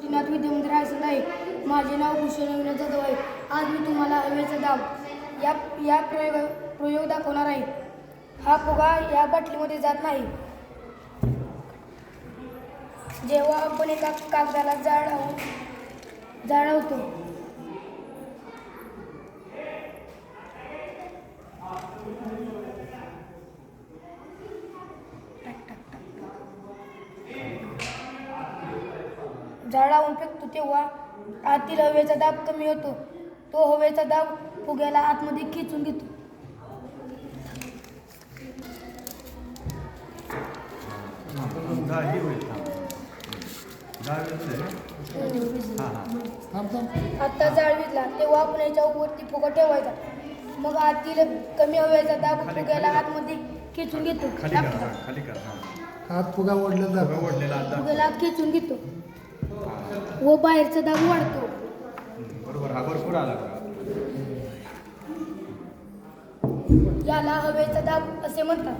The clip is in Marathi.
दिनात विद्यमंदिर असत आहे माझे नाव भूषण विनोद जाधव आहे. आज मी तुम्हाला हवेचा दाब या या प्रयोग प्रयोग दाखवणार आहे. हा फुगा या बाटलीमध्ये जात नाही. जेव्हा आपण एका कागदाला जाळ जाळवतो झाडावून फेकतो तेव्हा आतील हवेचा दाब कमी होतो. तो हवेचा दाब फुग्याला आतमध्ये खेचून घेतो. ही हां हां आता जाळ विजला तेव्हा आपण याच्या वरती फुगा ठेवायचा. मग आतील कमी हवेचा दाब फुग्याला आतमध्ये खेचून घेतो. खाली कर खाली कर. हात फुगा ओढलेला आता फुग्याला आत खेचून घेतो. व बाहेरचा दाब वाढतो. बरोबर हा भरपूर आला. याला हवेचा दाब असे म्हणतात.